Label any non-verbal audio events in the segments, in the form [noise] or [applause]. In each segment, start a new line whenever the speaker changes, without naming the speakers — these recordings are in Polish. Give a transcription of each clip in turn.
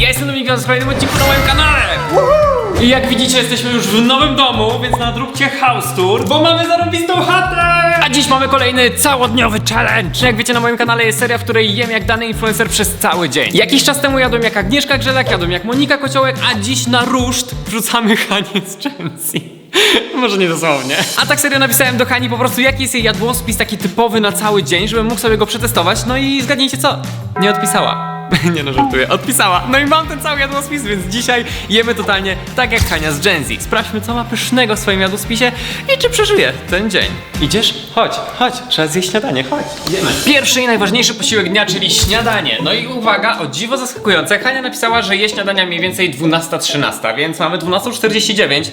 Ja jestem Dominik z kolejnym odcinku na moim kanale! I jak widzicie, jesteśmy już w nowym domu, więc nadróbcie house tour, bo mamy zarobistą chatę! A dziś mamy kolejny całodniowy challenge. Jak wiecie, na moim kanale jest seria, w której jem jak dany influencer przez cały dzień. Jakiś czas temu jadłem jak Agnieszka Grzelak, jadłem jak Monika Kociołek, a dziś na ruszt wrzucamy [laughs] Hanię z Chelsea. Może nie dosłownie. A tak serio napisałem do Hani po prostu jaki jest jej jadłospis taki typowy na cały dzień, żebym mógł sobie go przetestować. No i zgadnijcie co? Nie odpisała. [laughs] Nie no, żartuję. Odpisała. No i mam ten cały jadłospis, więc dzisiaj jemy totalnie tak jak Hania z Gen Z. Sprawdźmy, co ma pysznego w swoim jadłospisie i czy przeżyje ten dzień. Idziesz? Chodź, chodź. Trzeba zjeść śniadanie, chodź. Jemy. Pierwszy i najważniejszy posiłek dnia, czyli śniadanie. No i uwaga, o dziwo zaskakujące. Hania napisała, że je śniadania mniej więcej 12-13, więc mamy 12.49.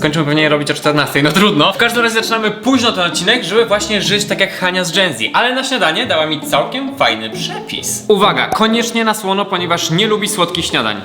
Skończymy pewnie robić o 14, no trudno. W każdym razie zaczynamy późno ten odcinek, żeby właśnie żyć tak jak Hania z Gen Z. Ale na śniadanie dała mi całkiem fajny przepis. Uwaga, koniecznie na słono, ponieważ nie lubi słodkich śniadań.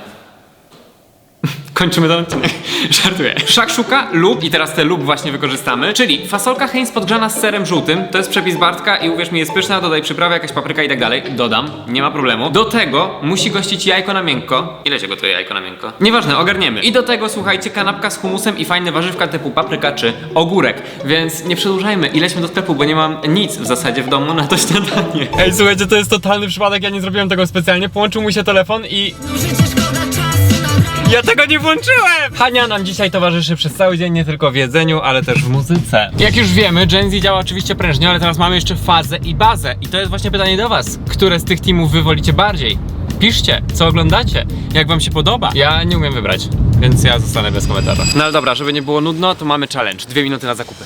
Kończymy ten odcinek. [laughs] Żartuję. Szakszuka lub, i teraz te lub właśnie wykorzystamy, czyli fasolka Heinz podgrzana z serem żółtym, to jest przepis Bartka i uwierz mi jest pyszna, dodaj przyprawy, jakaś papryka i tak dalej. Dodam, nie ma problemu. Do tego musi gościć jajko na miękko. Ile się gotuje jajko na miękko? Nieważne, ogarniemy. I do tego, słuchajcie, kanapka z humusem i fajne warzywka typu papryka czy ogórek. Więc nie przedłużajmy i lećmy do sklepu, bo nie mam nic w zasadzie w domu na to śniadanie. Ej, słuchajcie, to jest totalny przypadek, ja nie zrobiłem tego specjalnie. Połączył mu się telefon i ja tego nie włączyłem! Hania nam dzisiaj towarzyszy przez cały dzień, nie tylko w jedzeniu, ale też w muzyce. Jak już wiemy, Gen Z działa oczywiście prężnie, ale teraz mamy jeszcze fazę i bazę. I to jest właśnie pytanie do was. Które z tych teamów wy wolicie bardziej? Piszcie, co oglądacie, jak wam się podoba. Ja nie umiem wybrać, więc ja zostanę bez komentarza. No ale dobra, żeby nie było nudno, to mamy challenge. Dwie minuty na zakupy.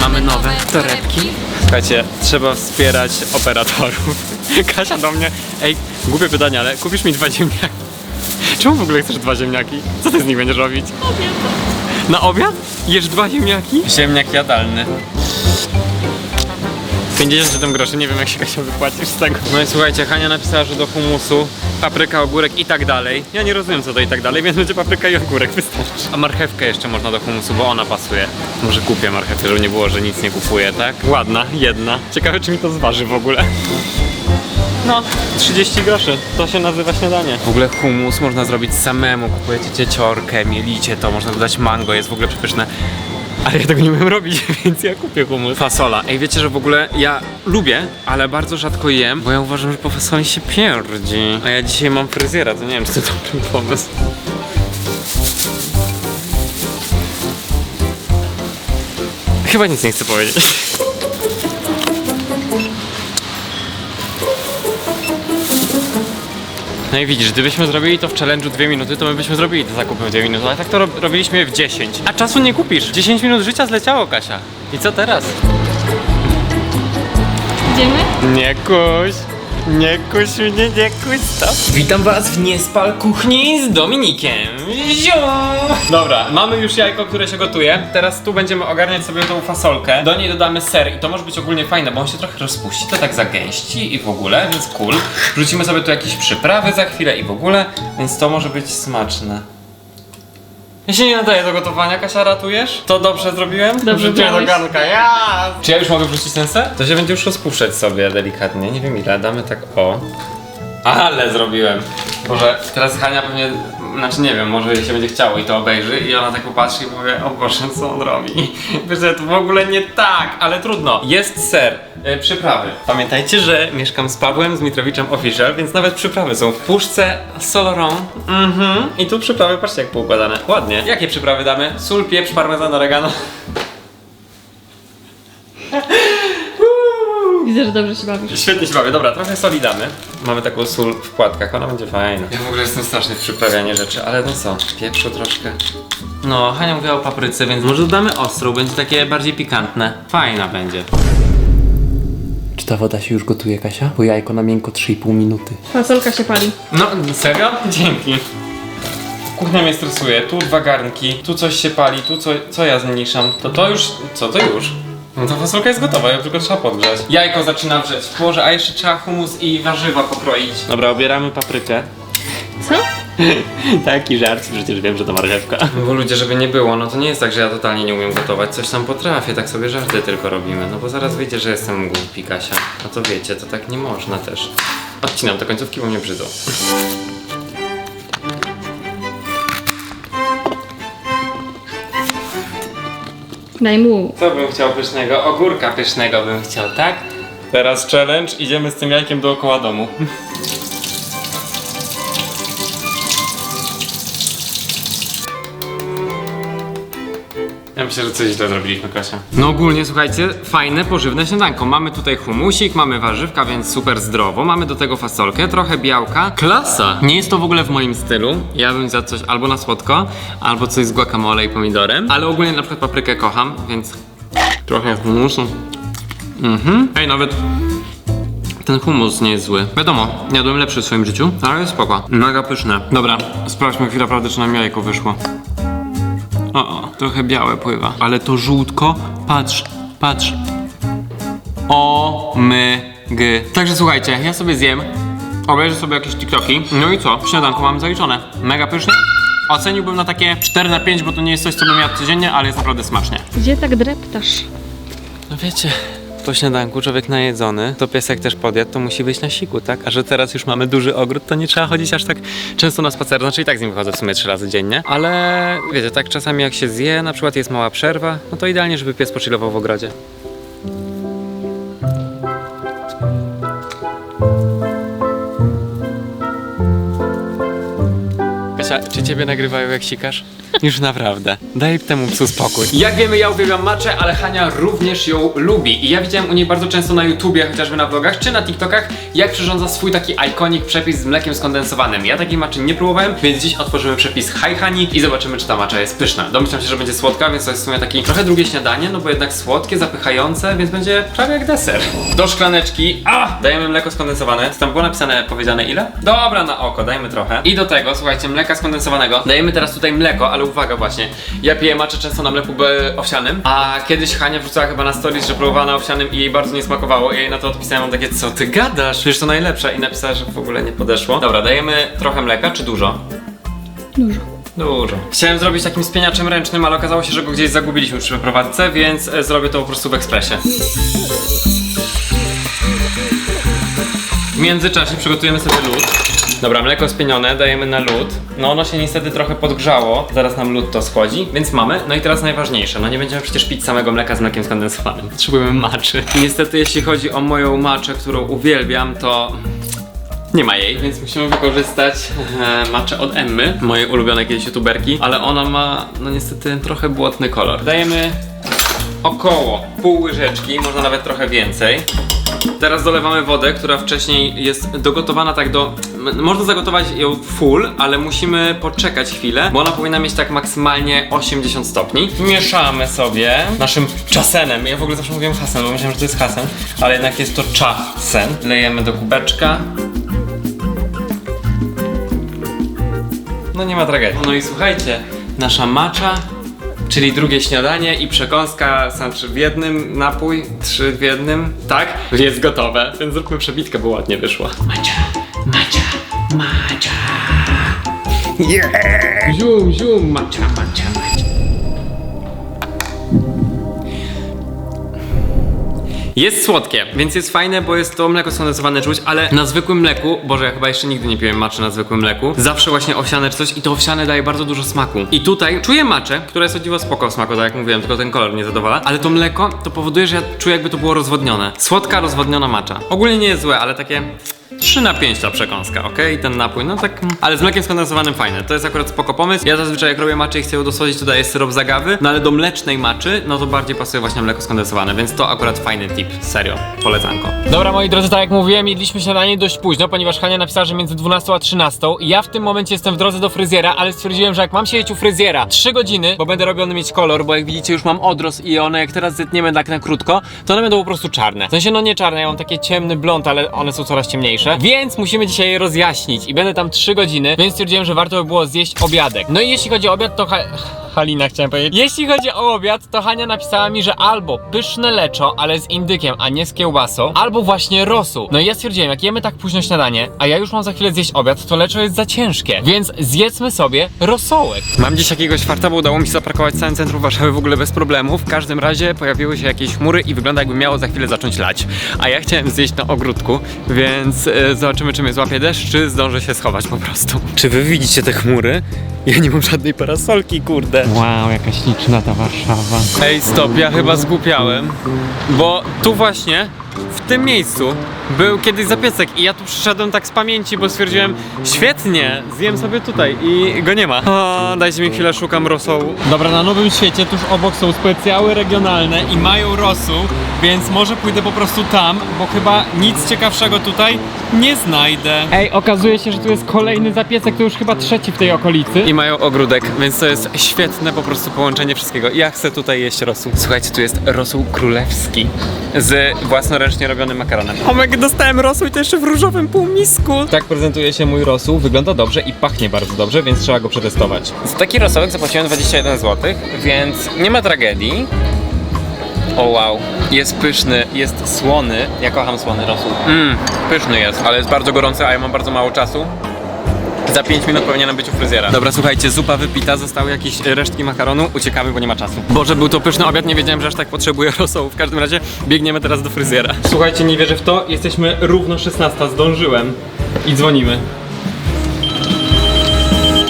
Mamy nowe torebki. Słuchajcie, trzeba wspierać operatorów. [laughs] Kasia do mnie, ej, głupie pytanie, ale kupisz mi dwa ziemniaki? Czemu w ogóle chcesz dwa ziemniaki? Co ty z nich będziesz robić? Na obiad? Jesz dwa ziemniaki? Ziemniak jadalny. 57 groszy, nie wiem jak się Kasia wypłacisz z tego. No i słuchajcie, Hania napisała, że do humusu papryka, ogórek i tak dalej. Ja nie rozumiem co to i tak dalej, więc będzie papryka i ogórek, wystarczy. A marchewkę jeszcze można do humusu, bo ona pasuje. Może kupię marchewkę, żeby nie było, że nic nie kupuję, tak? Ładna, jedna. Ciekawe czy mi to zważy w ogóle. No, 30 groszy. To się nazywa śniadanie. W ogóle humus można zrobić samemu. Kupujecie cieciorkę, mielicie to, można dodać mango, jest w ogóle przepyszne. Ale ja tego nie umiem robić, [laughs] więc ja kupię humus. Fasola. Ej, wiecie, że w ogóle ja lubię, ale bardzo rzadko jem, bo ja uważam, że po fasoli się pierdzi. A ja dzisiaj mam fryzjera, to nie wiem, czy to dobry pomysł. Chyba nic nie chcę powiedzieć. No i widzisz, gdybyśmy zrobili to w challenge'u 2 minuty, to my byśmy zrobili te zakupy w 2 minuty, ale tak to ro robiliśmy w 10. A czasu nie kupisz. 10 minut życia zleciało, Kasia. I co teraz?
Idziemy?
Nie kuś. Nie kuś mnie, nie kuś, stop. Witam was w Niespal Kuchni z Dominikiem. Ziu! Dobra, mamy już jajko, które się gotuje. Teraz tu będziemy ogarniać sobie tą fasolkę. Do niej dodamy ser i to może być ogólnie fajne, bo on się trochę rozpuści, to tak zagęści i w ogóle, więc cool. Wrzucimy sobie tu jakieś przyprawy za chwilę i w ogóle, więc to może być smaczne. Ja się nie nadaję do gotowania, Kasia, ratujesz? To dobrze zrobiłem?
Dobrze
Wrzuciłem do
brałeś.
garnka, ja! Czy ja już mogę wrzucić ten ser? To się będzie już rozpuszczać sobie delikatnie, nie wiem ile, damy tak o. Ale zrobiłem. Boże, teraz Hania pewnie, znaczy nie wiem, może jej się będzie chciało i to obejrzy i ona tak popatrzy i powie, o Boże, co on robi? [laughs] Wiesz, to w ogóle nie tak, ale trudno. Jest ser, e, przyprawy. Pamiętajcie, że mieszkam z Pawłem, z Mitrowiczem Official, więc nawet przyprawy są w puszce Soloron. Mhm. I tu przyprawy, patrzcie jak poukładane. Ładnie. Jakie przyprawy damy? Sól, pieprz, parmezan, oregano. [laughs]
Widzę, że dobrze się bawisz.
Świetnie się bawię, dobra, trochę soli damy. Mamy taką sól w płatkach, ona będzie fajna. Ja w ogóle jestem straszny w przyprawianie rzeczy, ale no co, pieprzu troszkę. No, Hania mówiła o papryce, więc może dodamy ostrą, będzie takie bardziej pikantne. Fajna będzie.
Czy ta woda się już gotuje, Kasia? Bo jajko na miękko 3,5 minuty.
Fasolka się pali.
No, serio? Dzięki. Kuchnia mnie stresuje, tu dwa garnki, tu coś się pali, tu co, co ja zmniejszam. To to już, co to już? No to fasolka jest gotowa, ją tylko trzeba podgrzać. Jajko zaczyna wrzeć. Boże, a jeszcze trzeba humus i warzywa pokroić. Dobra, obieramy paprykę.
Co? [laughs]
Taki żart, przecież wiem, że to marchewka. Bo ludzie, żeby nie było, no to nie jest tak, że ja totalnie nie umiem gotować. Coś tam potrafię, tak sobie żarty tylko robimy. No bo zaraz wyjdzie, że jestem głupi, Kasia. No to wiecie, to tak nie można też. Odcinam te końcówki, bo mnie brzydzą.
Daj mu.
Co bym chciał pysznego? Ogórka pysznego bym chciał, tak? Teraz challenge, idziemy z tym jajkiem dookoła domu. Ja myślę, że coś źle zrobiliśmy, Kasia. No ogólnie, słuchajcie, fajne, pożywne śniadanko. Mamy tutaj humusik, mamy warzywka, więc super zdrowo. Mamy do tego fasolkę, trochę białka. Klasa! Nie jest to w ogóle w moim stylu. Ja bym za coś albo na słodko, albo coś z guacamole i pomidorem. Ale ogólnie na przykład paprykę kocham, więc trochę humusu. Mhm. Ej, nawet ten humus nie jest zły. Wiadomo, jadłem lepszy w swoim życiu, ale jest spoko. Mega pyszne. Dobra, sprawdźmy chwilę naprawdę, czy nam jajko wyszło. O, o, trochę białe pływa. Ale to żółtko, patrz, patrz. O, my, g. Także słuchajcie, ja sobie zjem, obejrzę sobie jakieś TikToki. No i co? Śniadanko mam zaliczone. Mega pysznie. Oceniłbym na takie 4 na 5, bo to nie jest coś, co bym jadł codziennie, ale jest naprawdę smacznie.
Gdzie tak dreptasz?
No wiecie, po śniadanku człowiek najedzony, to piesek też podjadł, to musi być na siku, tak? A że teraz już mamy duży ogród, to nie trzeba chodzić aż tak często na spacer. Znaczy i tak z nim wychodzę w sumie trzy razy dziennie. Ale wiecie, tak czasami jak się zje, na przykład jest mała przerwa, no to idealnie, żeby pies pochillował w ogrodzie. Kasia, czy ciebie nagrywają jak sikasz? Już naprawdę. Daj temu psu spokój. Jak wiemy, ja uwielbiam maczę, ale Hania również ją lubi. I ja widziałem u niej bardzo często na YouTubie, chociażby na vlogach, czy na TikTokach, jak przyrządza swój taki ikonik przepis z mlekiem skondensowanym. Ja takiej maczy nie próbowałem, więc dziś otworzymy przepis Hi Hani i zobaczymy, czy ta macza jest pyszna. Domyślam się, że będzie słodka, więc to jest w sumie taki trochę drugie śniadanie, no bo jednak słodkie, zapychające, więc będzie prawie jak deser. Do szklaneczki, a, dajemy mleko skondensowane. Tam było napisane, powiedziane ile? Dobra, na oko, dajmy trochę. I do tego, słuchajcie, mleka skondensowanego. Dajemy teraz tutaj mleko, ale uwaga właśnie, ja piję maczę często na mleku owsianym, a kiedyś Hania wrzucała chyba na stories, że próbowała na owsianym i jej bardzo nie smakowało i jej na to odpisałem mam takie, co ty gadasz? Przecież to najlepsze i napisała, że w ogóle nie podeszło. Dobra, dajemy trochę mleka, czy dużo?
Dużo.
Dużo. Chciałem zrobić takim spieniaczem ręcznym, ale okazało się, że go gdzieś zagubiliśmy przy przeprowadzce, więc e, zrobię to po prostu w ekspresie. W międzyczasie przygotujemy sobie lód. Dobra, mleko spienione dajemy na lód. No ono się niestety trochę podgrzało, zaraz nam lód to schodzi, więc mamy. No i teraz najważniejsze, no nie będziemy przecież pić samego mleka z mlekiem skondensowanym. Potrzebujemy maczy. Niestety jeśli chodzi o moją maczę, którą uwielbiam, to nie ma jej, więc musimy wykorzystać e, maczę od Emmy, mojej ulubionej kiedyś youtuberki, ale ona ma, no niestety, trochę błotny kolor. Dajemy około pół łyżeczki, można nawet trochę więcej. Teraz dolewamy wodę, która wcześniej jest dogotowana tak do... Można zagotować ją full, ale musimy poczekać chwilę, bo ona powinna mieć tak maksymalnie 80 stopni. Mieszamy sobie naszym czasenem. Ja w ogóle zawsze mówiłem hasen, bo myślałem, że to jest hasen, ale jednak jest to czasen. Lejemy do kubeczka. No nie ma tragedii. No i słuchajcie, nasza macza, czyli drugie śniadanie i przekąska, znaczy w jednym napój, trzy w jednym, tak? Jest gotowe, więc zróbmy przebitkę, bo ładnie wyszło. Macza, macza, macza. Yeah! Zium, zium, macza, macza, macza. Jest słodkie, więc jest fajne, bo jest to mleko skondensowane czuć, ale na zwykłym mleku, Boże, ja chyba jeszcze nigdy nie piłem maczy na zwykłym mleku, zawsze właśnie owsiane czy coś i to owsiane daje bardzo dużo smaku. I tutaj czuję maczę, która jest o dziwo spoko w smaku, tak jak mówiłem, tylko ten kolor mnie zadowala, ale to mleko to powoduje, że ja czuję jakby to było rozwodnione. Słodka, rozwodniona macza. Ogólnie nie jest złe, ale takie 3 na 5 ta przekąska, ok? Ten napój, no tak, ale z mlekiem skondensowanym fajne. To jest akurat spoko pomysł. Ja zazwyczaj jak robię maczy i chcę ją dosłodzić, to daję syrop z agawy, no ale do mlecznej maczy, no to bardziej pasuje właśnie mleko skondensowane, więc to akurat fajny tip, serio, polecanko. Dobra moi drodzy, tak jak mówiłem, jedliśmy śniadanie dość późno, ponieważ Hania napisała, że między 12 a 13. Ja w tym momencie jestem w drodze do fryzjera, ale stwierdziłem, że jak mam siedzieć u fryzjera 3 godziny, bo będę robiony mieć kolor, bo jak widzicie już mam odrost i one jak teraz zetniemy tak na krótko, to one będą po prostu czarne. W sensie no nie czarne, ja mam takie ciemny blond, ale one są coraz ciemniejsze, więc musimy dzisiaj je rozjaśnić i będę tam 3 godziny, więc stwierdziłem, że warto by było zjeść obiadek. No i jeśli chodzi o obiad, to... Ha Halina chciałem powiedzieć. Jeśli chodzi o obiad, to Hania napisała mi, że albo pyszne leczo, ale z indykiem, a nie z kiełbasą, albo właśnie rosół. No i ja stwierdziłem, jak jemy tak późno śniadanie, a ja już mam za chwilę zjeść obiad, to leczo jest za ciężkie, więc zjedzmy sobie rosołek. Mam dziś jakiegoś farta, bo udało mi się zaparkować w całym centrum Warszawy w ogóle bez problemu. W każdym razie pojawiły się jakieś chmury i wygląda jakby miało za chwilę zacząć lać. A ja chciałem zjeść na ogródku, więc e, zobaczymy czy mnie złapie deszcz, czy zdążę się schować po prostu. Czy wy widzicie te chmury? Ja nie mam żadnej parasolki, kurde. Wow, jaka śliczna ta Warszawa. Ej, stop, ja chyba zgłupiałem, bo tu właśnie, w tym miejscu, był kiedyś zapiecek i ja tu przyszedłem tak z pamięci, bo stwierdziłem, świetnie, zjem sobie tutaj i go nie ma. O, dajcie mi chwilę, szukam rosołu. Dobra, na Nowym Świecie tuż obok są specjały regionalne i mają rosół, więc może pójdę po prostu tam, bo chyba nic ciekawszego tutaj nie znajdę. Ej, okazuje się, że tu jest kolejny zapiecek, to już chyba trzeci w tej okolicy. I mają ogródek, więc to jest świetne po prostu połączenie wszystkiego. Ja chcę tutaj jeść rosół. Słuchajcie, tu jest rosół królewski z własnoręcznie robionym makaronem. Dostałem rosół i to jeszcze w różowym półmisku. Tak prezentuje się mój rosół, wygląda dobrze i pachnie bardzo dobrze, więc trzeba go przetestować. Za taki rosołek zapłaciłem 21 zł, więc nie ma tragedii. O wow, jest pyszny, jest słony. Ja kocham słony rosół. Mmm, pyszny jest, ale jest bardzo gorący, a ja mam bardzo mało czasu. Za 5 minut powinienem być u fryzjera. Dobra, słuchajcie, zupa wypita, zostały jakieś resztki makaronu, uciekamy, bo nie ma czasu. Boże, był to pyszny obiad, nie wiedziałem, że aż tak potrzebuję [laughs] rosołu. W każdym razie biegniemy teraz do fryzjera. Słuchajcie, nie wierzę w to, jesteśmy równo 16, zdążyłem. I dzwonimy.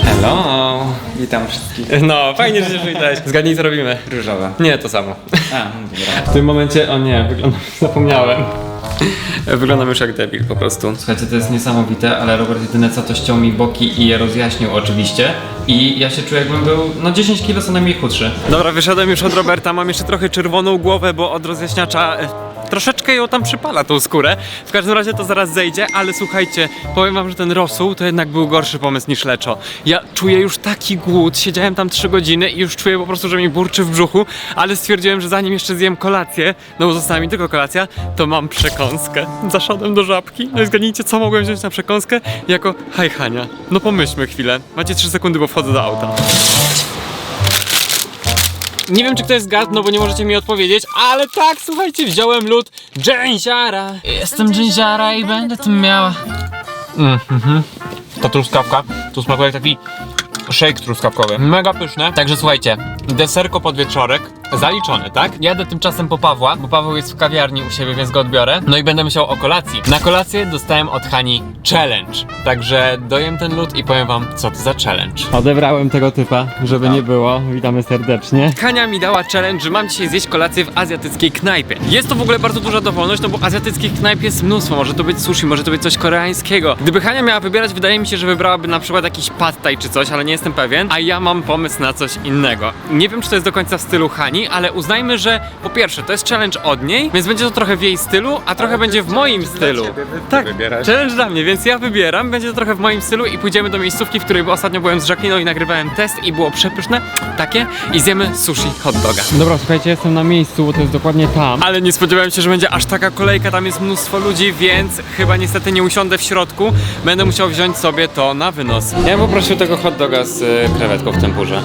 Hello.
Witam wszystkich.
No, fajnie, że się przywitałeś. Zgadnij, co robimy.
Różowa.
Nie, to samo.
A, no dobra.
W tym momencie, o nie, wyglądam, zapomniałem. [laughs] Wyglądam już jak debil po prostu.
Słuchajcie, to jest niesamowite, ale Robert jedyne co to ściął mi boki i je rozjaśnił oczywiście. I ja się czuję jakbym był, no 10 kilo co najmniej chudszy.
Dobra, wyszedłem już od Roberta, mam jeszcze trochę czerwoną głowę, bo od rozjaśniacza e, troszeczkę ją tam przypala tą skórę. W każdym razie to zaraz zejdzie, ale słuchajcie, powiem wam, że ten rosół to jednak był gorszy pomysł niż leczo. Ja czuję już taki głód, siedziałem tam 3 godziny i już czuję po prostu, że mi burczy w brzuchu, ale stwierdziłem, że zanim jeszcze zjem kolację, no bo została mi tylko kolacja, to mam przekąskę. Zaszedłem do żabki, no i zgadnijcie, co mogłem wziąć na przekąskę? Jako hajchania. No pomyślmy chwilę. Macie 3 sekundy, bo wchodzę do auta. Nie wiem, czy ktoś zgadł, no bo nie możecie mi odpowiedzieć, ale tak, słuchajcie, wziąłem lód dżęziara. Jestem dżęziara i będę tym miała. Mhm. Ta truskawka, tu smakuje jak taki shake truskawkowy. Mega pyszne. Także słuchajcie, deserko pod wieczorek, zaliczone, tak? Jadę tymczasem po Pawła, bo Paweł jest w kawiarni u siebie, więc go odbiorę. No i będę musiał o kolacji. Na kolację dostałem od Hani challenge. Także dojem ten lód i powiem wam, co to za challenge. Odebrałem tego typa, żeby nie było. Witamy serdecznie. Hania mi dała challenge, że mam dzisiaj zjeść kolację w azjatyckiej knajpie. Jest to w ogóle bardzo duża dowolność, no bo azjatyckich knajp jest mnóstwo. Może to być sushi, może to być coś koreańskiego. Gdyby Hania miała wybierać, wydaje mi się, że wybrałaby na przykład jakiś pad thai czy coś, ale nie jestem pewien. A ja mam pomysł na coś innego. Nie wiem, czy to jest do końca w stylu Hani, ale uznajmy, że po pierwsze, to jest challenge od niej, więc będzie to trochę w jej stylu, a trochę będzie w moim stylu. Tak, challenge dla mnie, więc ja wybieram, będzie to trochę w moim stylu i pójdziemy do miejscówki, w której ostatnio byłem z Jacqueliną i nagrywałem test i było przepyszne, takie, i zjemy sushi hot doga. Dobra, słuchajcie, jestem na miejscu, bo to jest dokładnie tam. Ale nie spodziewałem się, że będzie aż taka kolejka, tam jest mnóstwo ludzi, więc chyba niestety nie usiądę w środku. Będę musiał wziąć sobie to na wynos. Ja bym poprosił tego hot doga z krewetką w tempurze.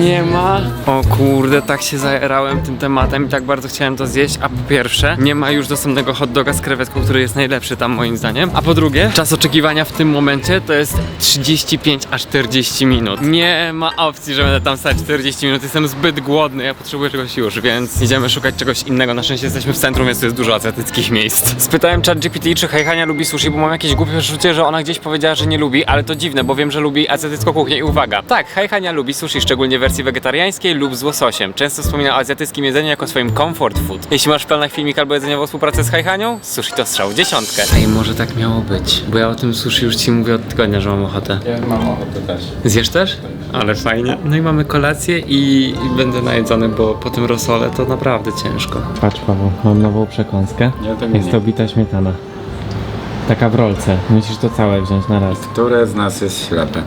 Nie ma. O kurde, tak się zajerałem tym tematem i tak bardzo chciałem to zjeść. A po pierwsze, nie ma już dostępnego hot doga z krewetką, który jest najlepszy tam moim zdaniem. A po drugie, czas oczekiwania w tym momencie to jest 35 aż 40 minut. Nie ma opcji, że będę tam stać 40 minut. Jestem zbyt głodny, ja potrzebuję czegoś już, więc idziemy szukać czegoś innego. Na szczęście jesteśmy w centrum, więc tu jest dużo azjatyckich miejsc. Spytałem ChatGPT, czy Hejhania lubi sushi, bo mam jakieś głupie przeczucie, że ona gdzieś powiedziała, że nie lubi, ale to dziwne, bo wiem, że lubi azjatycką kuchnię i uwaga. Tak, Hejhania lubi sushi, szczególnie w wersji wegetariańskiej lub z łososiem. Często wspomina o azjatyckim jedzeniu jako swoim comfort food. Jeśli masz w planach filmik albo jedzeniową współpracę z Hejhanią, sushi to strzał w dziesiątkę. Ej, może tak miało być, bo ja o tym sushi już ci mówię od tygodnia, że mam ochotę.
Ja mam ochotę też.
Zjesz też? Ale fajnie. No i mamy kolację i, i będę najedzony, bo po tym rosole to naprawdę ciężko.
Patrz Paweł, mam nową przekąskę.
Ja tego
Jest
nie.
to bita śmietana. Taka w rolce. Musisz to całe wziąć na raz.
Które z nas jest ślepe?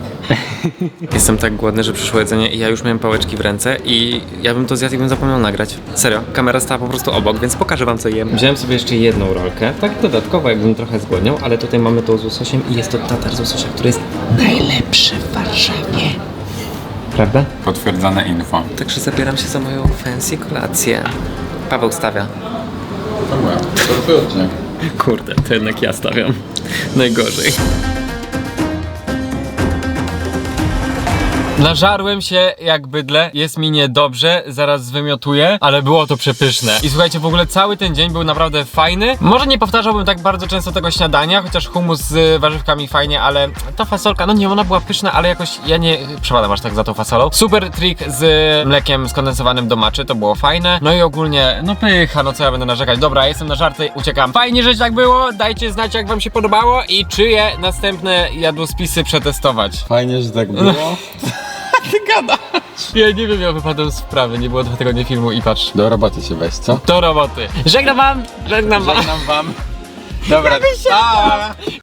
[laughs]
Jestem tak głodny, że przyszło jedzenie i ja już miałem pałeczki w ręce i ja bym to zjadł i bym zapomniał nagrać. Serio, kamera stała po prostu obok, więc pokażę wam co jem.
Wziąłem sobie jeszcze jedną rolkę, tak dodatkowo jakbym trochę zgłodniał, ale tutaj mamy tą z łososiem i jest to tatar z łososia, który jest najlepszy w Warszawie. Prawda?
Potwierdzone info.
Także zabieram się za moją fancy kolację. Paweł stawia.
Dobra, to odcinek.
Kurde, to jednak ja stawiam. Najgorzej. Nażarłem się jak bydle, jest mi niedobrze, zaraz zwymiotuję, ale było to przepyszne. I słuchajcie, w ogóle cały ten dzień był naprawdę fajny. Może nie powtarzałbym tak bardzo często tego śniadania, chociaż humus z warzywkami fajnie, ale ta fasolka, no nie, ona była pyszna, ale jakoś ja nie przepadam aż tak za tą fasolą. Super trik z mlekiem skondensowanym do maczy, to było fajne. No i ogólnie, no pycha, no co ja będę narzekać. Dobra, jestem na żarty, uciekam. Fajnie, że tak było, dajcie znać jak wam się podobało i czyje następne jadłospisy przetestować.
Fajnie, że tak było. [laughs]
Ja nie wiem, ja wypadłem z wprawy, nie było dwa tygodnie filmu i patrz.
Do roboty się weź, co?
Do roboty. Żegnam wam, żegnam wam.
Żegnam wam. Dobra, pa!